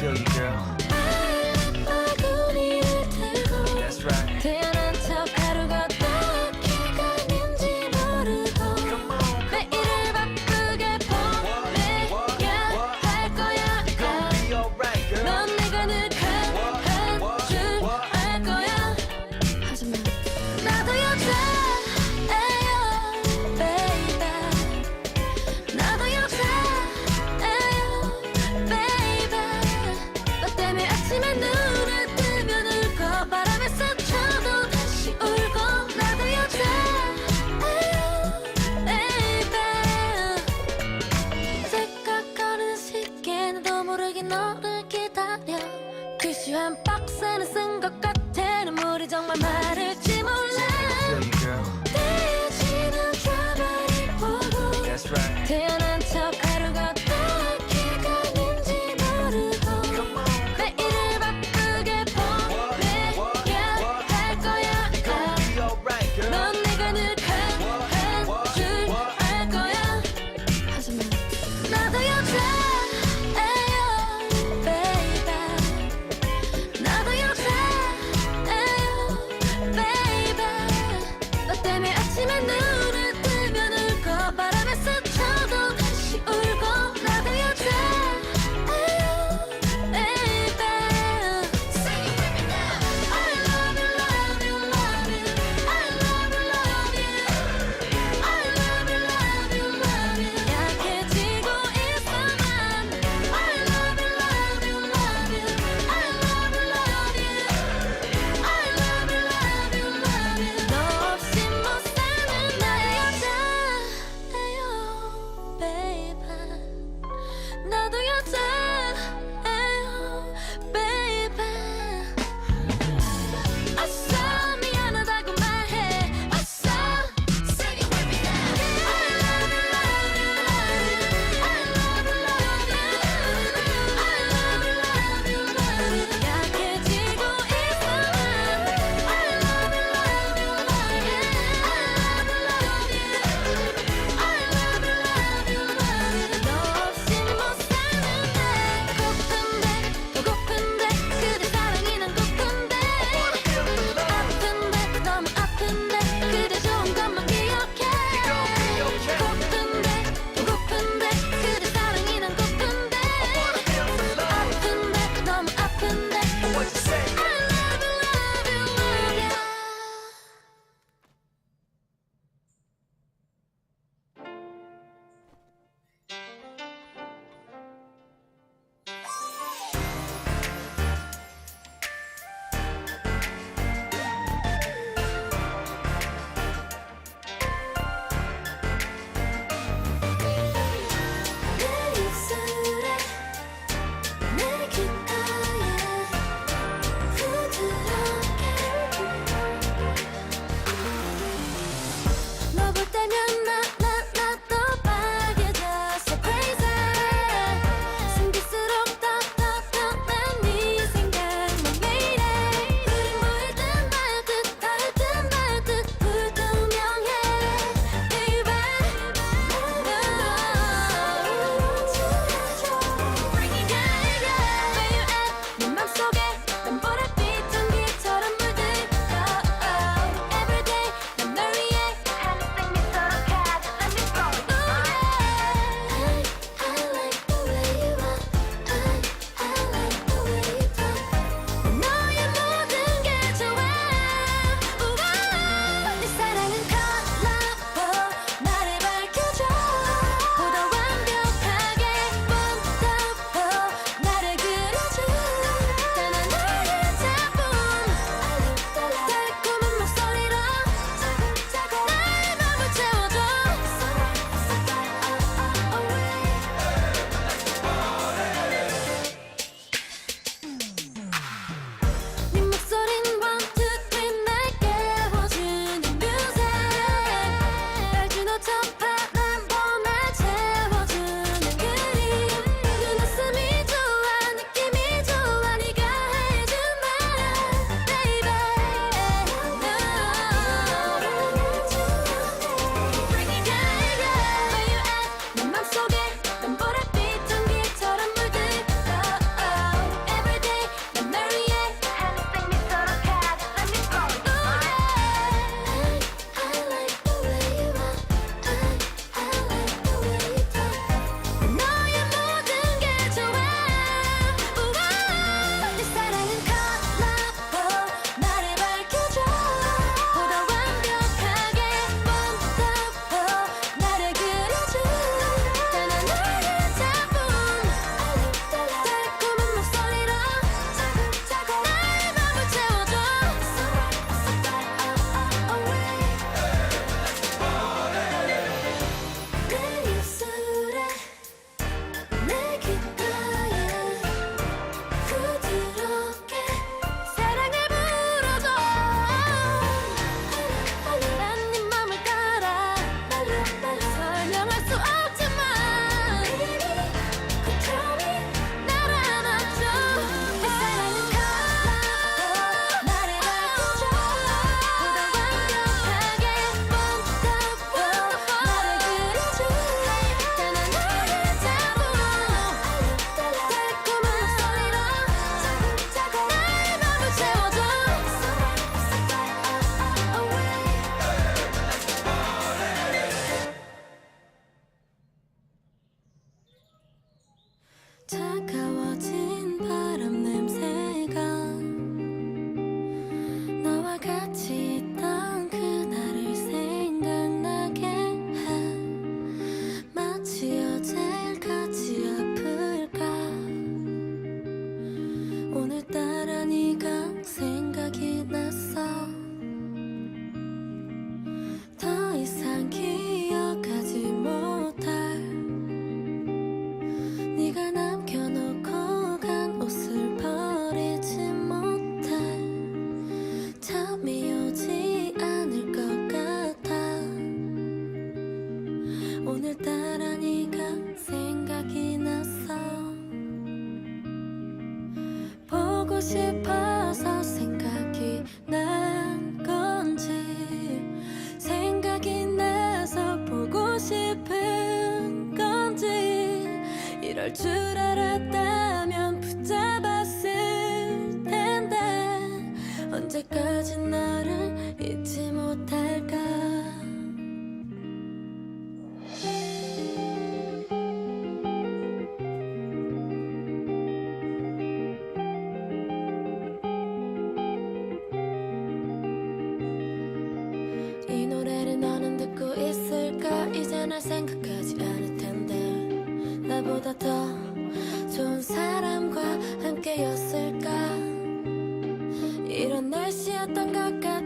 feel you, girl. 빡세는 쓴것 같아. 눈물이 정말 마를지 몰라. 이제 날 생각하지 않을 텐데. 나보다 더 좋은 사람과 함께였을까? 이런 날씨였던 것 같아.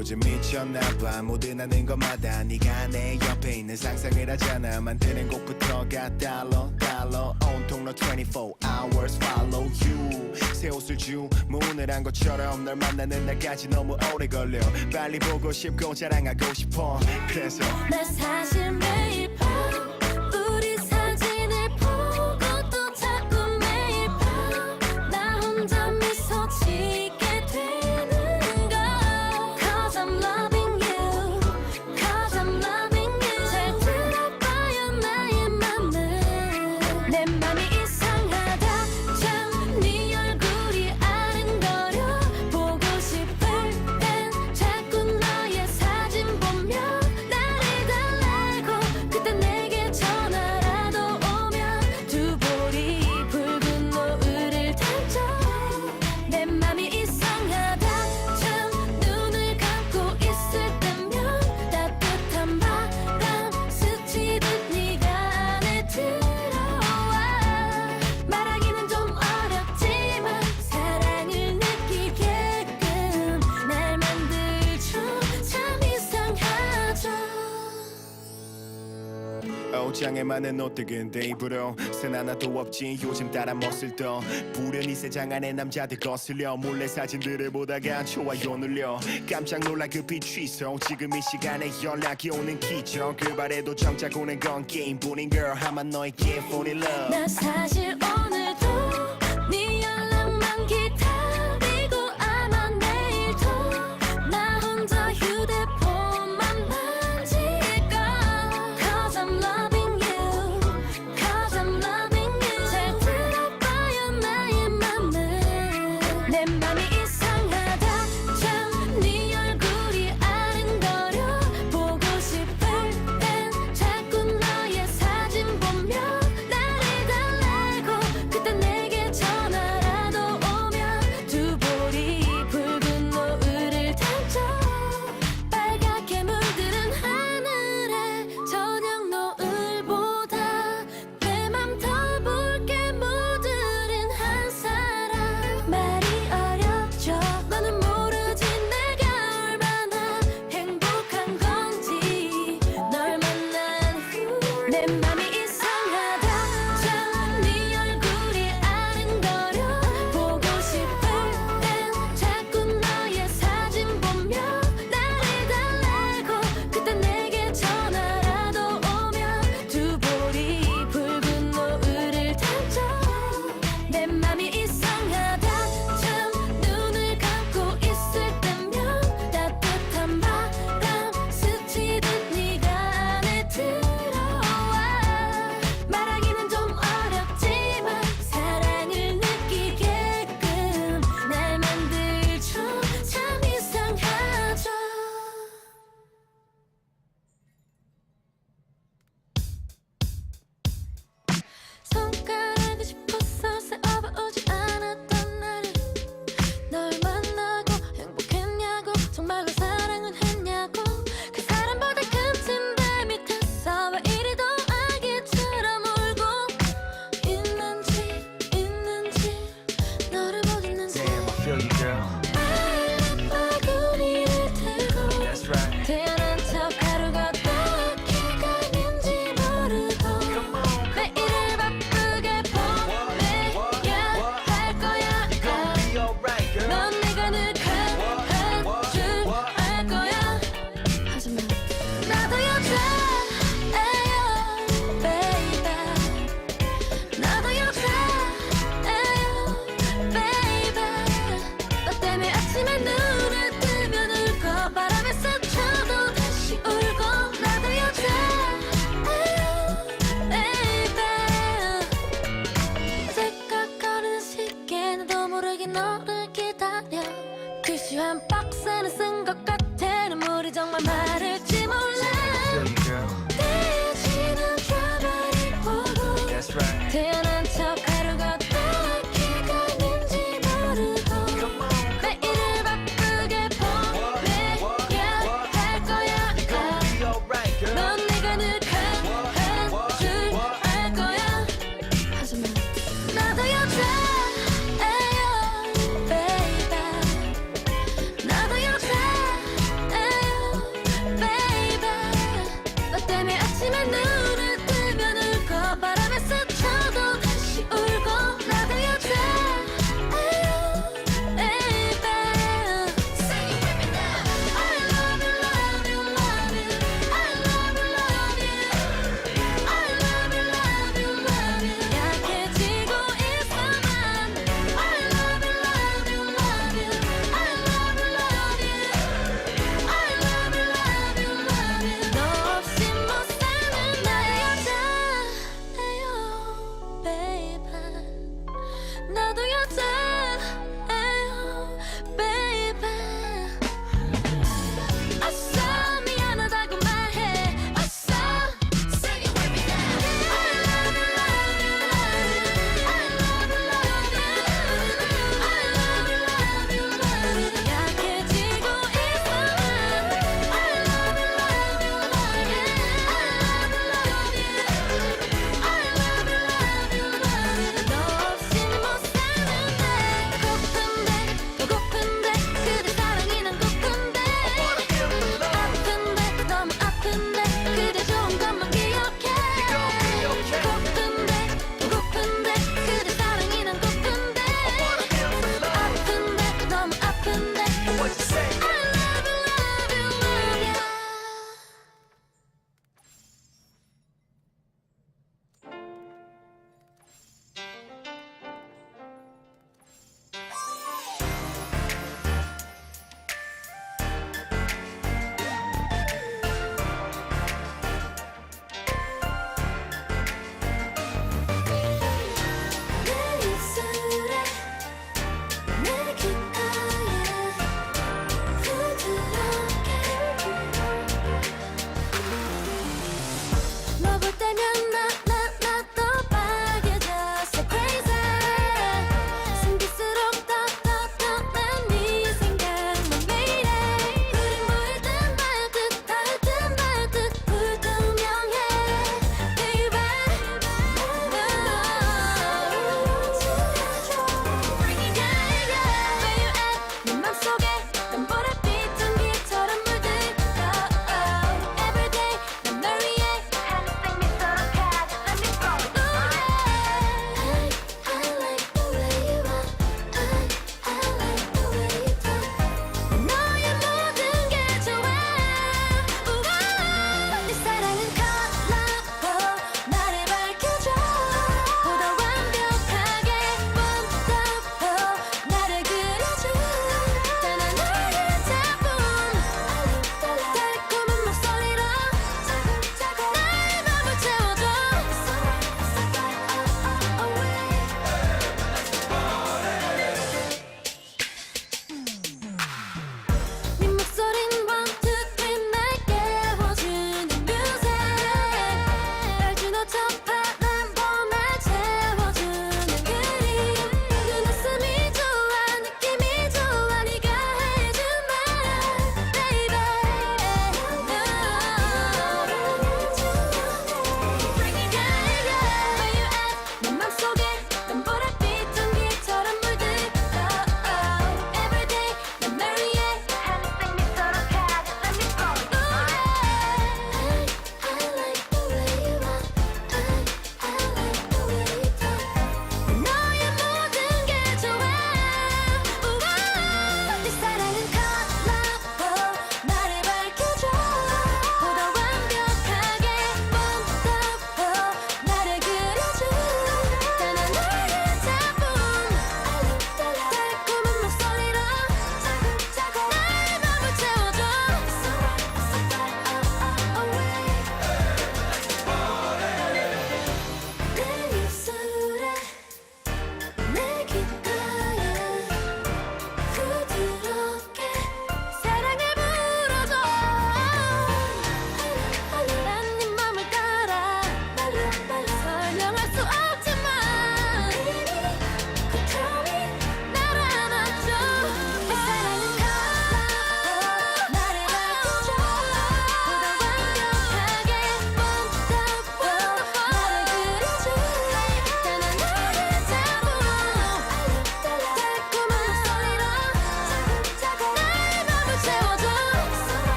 요즘 미쳤나봐. 모든하는 것마다 네가 내 옆에 있는 상상을 하잖아. 만드는 곡부터가 달러 달러. 온통 너 24 hours follow you. 새 옷을 주문을 한 것처럼 널 만나는 날까지 너무 오래 걸려. 빨리 보고 싶고 자랑하고 싶어. 그래서 나 사실 매일 밤 세상에만은 오뜨근데 입으로 센 하나도 없지. 요즘 따라 멋을 떠. 불은 이 세장 안에 남자들 거슬려. 몰래 사진들을 보다가 좋아요 눌려. 깜짝 놀라 급히 취소 지금 이 시간에 연락이 오는 기적. 그 발에도 정작 오는 건 게임뿐인 girl. 아마 너에게 fall in love. 나 사실 Mommy.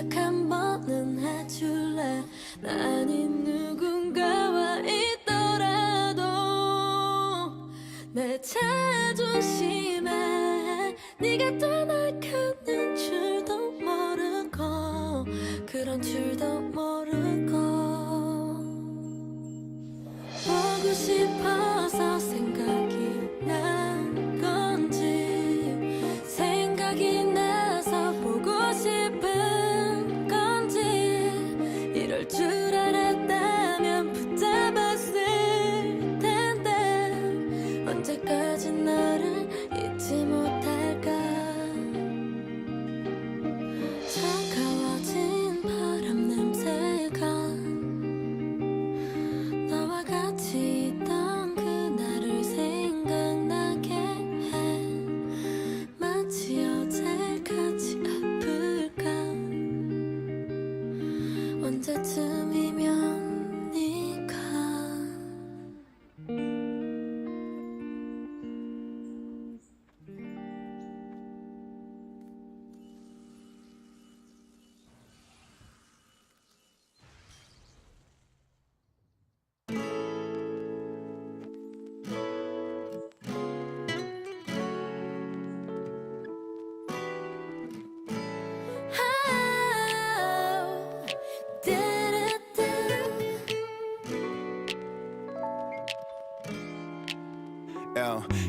딱 한 번은 해줄래? 아닌 누군가와 있더라도 내 차례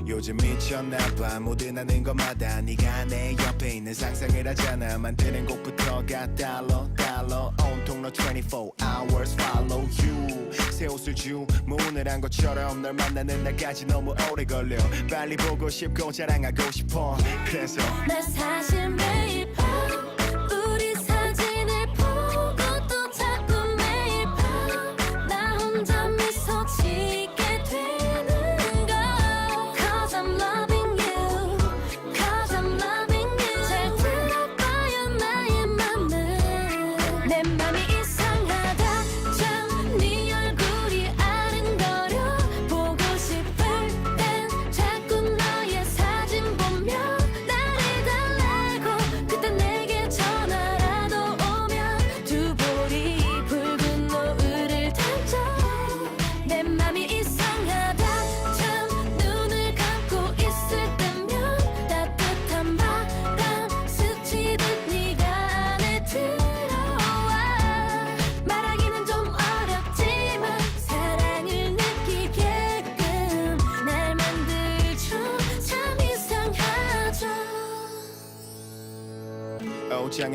요즘 미쳤나봐. 모든 하는 것마다 네가 내 옆에 있는 상상을 하잖아. 만드는 곡부터가 달러 달러. 온통 너 24 hours follow you. 새 옷을 주문을 한 것처럼 널 만나는 날까지 너무 오래 걸려. 빨리 보고 싶고 자랑하고 싶어. 그래서 나 사실 매일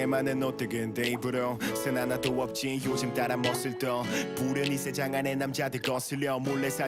내만은 어떻게 데이브로 선 하나도 없지. 요즘 따라 멋을 떠. 불은 이 세장 안에 남자들 거슬려. 몰래 살